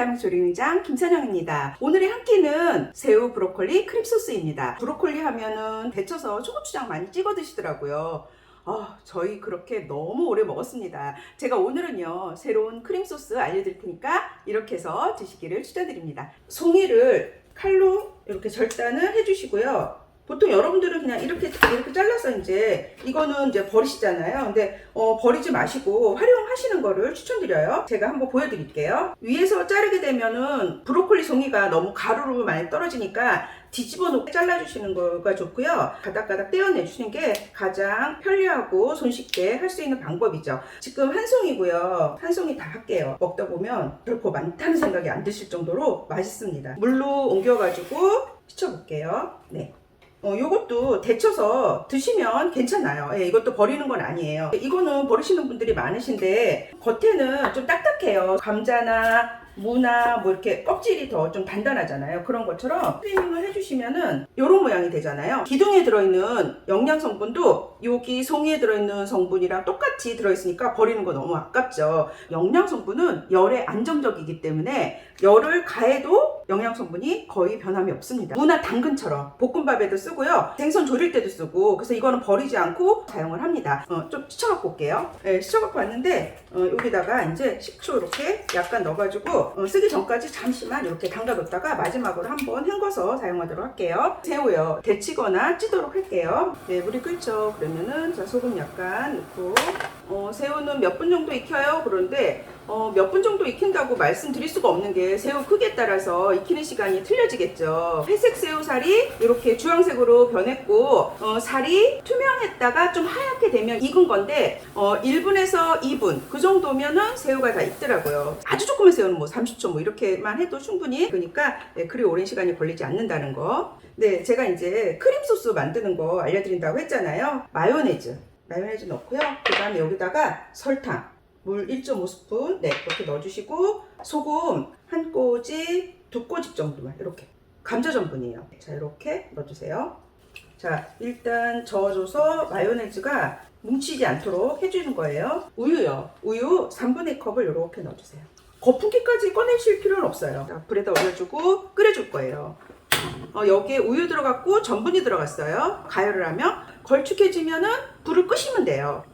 다양한 조리능장 김선영입니다. 오늘의 한 끼는 새우 브로콜리 크림 소스입니다. 브로콜리 하면은 데쳐서 초고추장 많이 찍어 드시더라고요. 아, 저희 그렇게 너무 오래 먹었습니다. 제가 오늘은요, 새로운 크림 소스 알려드릴 테니까 이렇게 해서 드시기를 추천드립니다. 송이를 칼로 이렇게 절단을 해주시고요. 보통 여러분들은 그냥 이렇게 이렇게 잘라서 이제 이거는 이제 버리시잖아요. 근데 어, 버리지 마시고 활용하시는 거를 추천드려요. 제가 한번 보여드릴게요. 위에서 자르게 되면은 브로콜리 송이가 너무 가루로 많이 떨어지니까 뒤집어 놓고 잘라주시는 거가 좋고요. 가닥가닥 떼어내주시는 게 가장 편리하고 손쉽게 할 수 있는 방법이죠. 지금 한 송이고요. 한 송이 다 할게요. 먹다 보면 결코 많다는 생각이 안 드실 정도로 맛있습니다. 물로 옮겨가지고 씻어볼게요. 네. 어, 요것도 데쳐서 드시면 괜찮아요. 예, 이것도 버리는 건 아니에요. 이거는 버리시는 분들이 많으신데 겉에는 좀 딱딱해요. 감자나 무나 뭐 이렇게 껍질이 더 좀 단단하잖아요. 그런 것처럼 트리밍을 해주시면은 요런 모양이 되잖아요. 기둥에 들어있는 영양 성분도 여기 송이에 들어있는 성분이랑 똑같이 들어있으니까 버리는 거 너무 아깝죠. 영양 성분은 열에 안정적이기 때문에 열을 가해도 영양 성분이 거의 변함이 없습니다. 무나 당근처럼 볶음밥에도 쓰고요. 생선 조릴 때도 쓰고 그래서 이거는 버리지 않고 사용을 합니다. 어, 좀 씻어갖고 올게요. 네, 씻어갖고 왔는데 어, 여기다가 이제 식초 이렇게 약간 넣어가지고 어, 쓰기 전까지 잠시만 이렇게 담가뒀다가 마지막으로 한번 헹궈서 사용하도록 할게요. 새우요. 데치거나 찌도록 할게요. 네, 물이 끓죠. 그러면은 자, 소금 약간 넣고 어, 새우는 몇 분 정도 익혀요. 그런데 어, 몇 분 정도 익힌다고 말씀드릴 수가 없는 게 새우 크기에 따라서 익히는 시간이 틀려지겠죠. 회색 새우살이 이렇게 주황색으로 변했고 어, 살이 투명했다가 좀 하얗게 되면 익은 건데 어, 1분에서 2분 그 정도면은 새우가 다 익더라고요. 아주 조그만 새우는 뭐 30초 뭐 이렇게만 해도 충분히 그러니까 네, 그리 오랜 시간이 걸리지 않는다는 거. 네, 제가 이제 크림 소스 만드는 거 알려드린다고 했잖아요. 마요네즈. 마요네즈 넣고요. 그 다음에 여기다가 설탕. 물 1.5스푼. 네 이렇게 넣어주시고 소금 한 꼬집 두 꼬집 정도만 이렇게. 감자 전분이에요. 자 이렇게 넣어주세요. 자 일단 저어줘서 마요네즈가 뭉치지 않도록 해주는 거예요. 우유요. 우유 3분의 컵을 이렇게 넣어주세요. 거품기까지 꺼내실 필요는 없어요. 자, 불에다 올려주고 끓여줄 거예요. 어, 여기에 우유 들어갔고 전분이 들어갔어요. 가열을 하면 걸쭉해지면은 불을 끄시면 돼요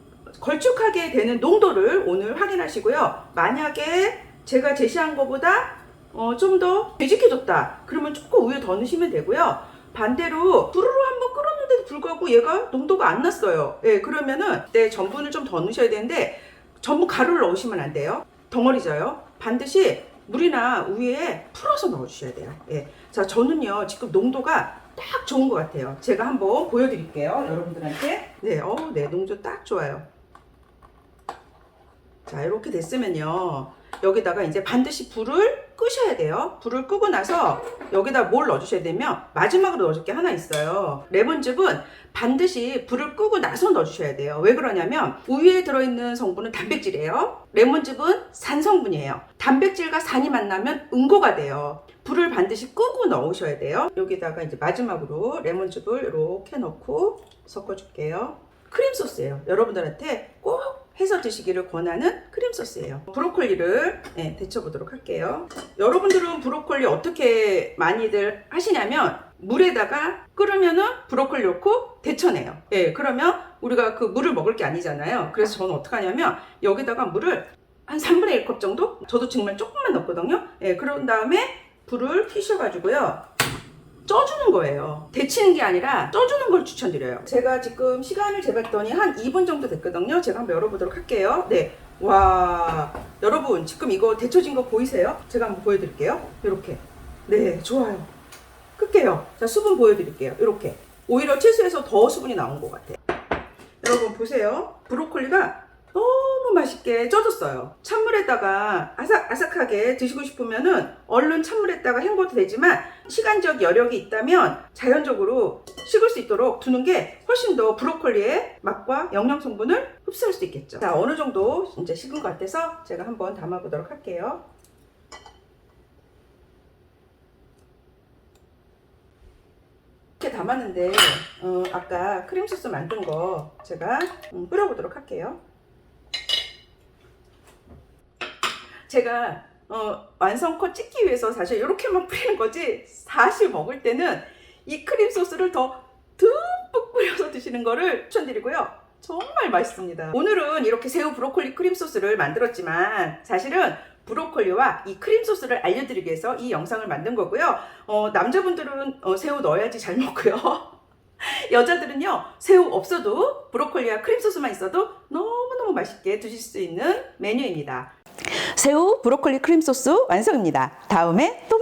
걸쭉하게 되는 농도를 오늘 확인하시고요. 만약에 제가 제시한 것보다 어, 좀 더 되직해졌다. 그러면 조금 우유 더 넣으시면 되고요. 반대로 부르르 한번 끓었는데도 불구하고 얘가 농도가 안 났어요. 예, 그러면은 네, 전분을 좀 더 넣으셔야 되는데 전부 가루를 넣으시면 안 돼요. 덩어리져요. 반드시 물이나 우유에 풀어서 넣어주셔야 돼요. 예. 자, 저는요, 지금 농도가 딱 좋은 것 같아요. 제가 한번 보여드릴게요. 여러분들한테. 네, 어, 네, 농도 딱 좋아요. 자, 이렇게 됐으면요. 여기다가 이제 반드시 불을 끄셔야 돼요. 불을 끄고 나서 여기다 뭘 넣어주셔야 되면 마지막으로 넣어줄 게 하나 있어요. 레몬즙은 반드시 불을 끄고 나서 넣어주셔야 돼요. 왜 그러냐면 우유에 들어있는 성분은 단백질이에요. 레몬즙은 산 성분이에요. 단백질과 산이 만나면 응고가 돼요. 불을 반드시 끄고 넣으셔야 돼요. 여기다가 이제 마지막으로 레몬즙을 이렇게 넣고 섞어줄게요. 크림 소스예요. 여러분들한테 꼭 해서 드시기를 권하는 크림 소스예요. 브로콜리를 네, 데쳐보도록 할게요. 여러분들은 브로콜리 어떻게 많이들 하시냐면 물에다가 끓으면은 브로콜리 넣고 데쳐내요. 예, 그러면 우리가 그 물을 먹을 게 아니잖아요. 그래서 저는 어떻게 하냐면 여기다가 물을 한 3분의 1컵 정도? 저도 정말 조금만 넣거든요. 예, 그런 다음에 불을 켜셔가지고요. 쪄주는 거예요. 데치는 게 아니라 쪄주는 걸 추천드려요. 제가 지금 시간을 재봤더니 한 2분 정도 됐거든요. 제가 한번 열어보도록 할게요. 네. 와. 여러분, 지금 이거 데쳐진 거 보이세요? 제가 한번 보여드릴게요. 이렇게. 네, 좋아요. 끌게요. 자, 수분 보여드릴게요. 이렇게. 오히려 채소에서 더 수분이 나온 것 같아요. 여러분, 보세요. 브로콜리가 맛있게 쪄졌어요. 찬물에다가 아삭아삭하게 드시고 싶으면은 얼른 찬물에다가 헹궈도 되지만 시간적 여력이 있다면 자연적으로 식을 수 있도록 두는 게 훨씬 더 브로콜리의 맛과 영양 성분을 흡수할 수 있겠죠. 자, 어느 정도 이제 식은 것 같아서 제가 한번 담아보도록 할게요. 이렇게 담았는데 어, 아까 크림 소스 만든 거 제가 음, 끓여보도록 할게요. 제가 어, 완성컷 찍기 위해서 사실 이렇게만 뿌리는 거지 사실 먹을 때는 이 크림 소스를 더 듬뿍 뿌려서 드시는 거를 추천드리고요. 정말 맛있습니다. 오늘은 이렇게 새우 브로콜리 크림 소스를 만들었지만 사실은 브로콜리와 이 크림 소스를 알려드리기 위해서 이 영상을 만든 거고요. 어, 남자분들은 어, 새우 넣어야지 잘 먹고요. 여자들은요, 새우 없어도 브로콜리와 크림 소스만 있어도 너무너무 맛있게 드실 수 있는 메뉴입니다. 새우 브로콜리 크림 소스 완성입니다. 다음에 또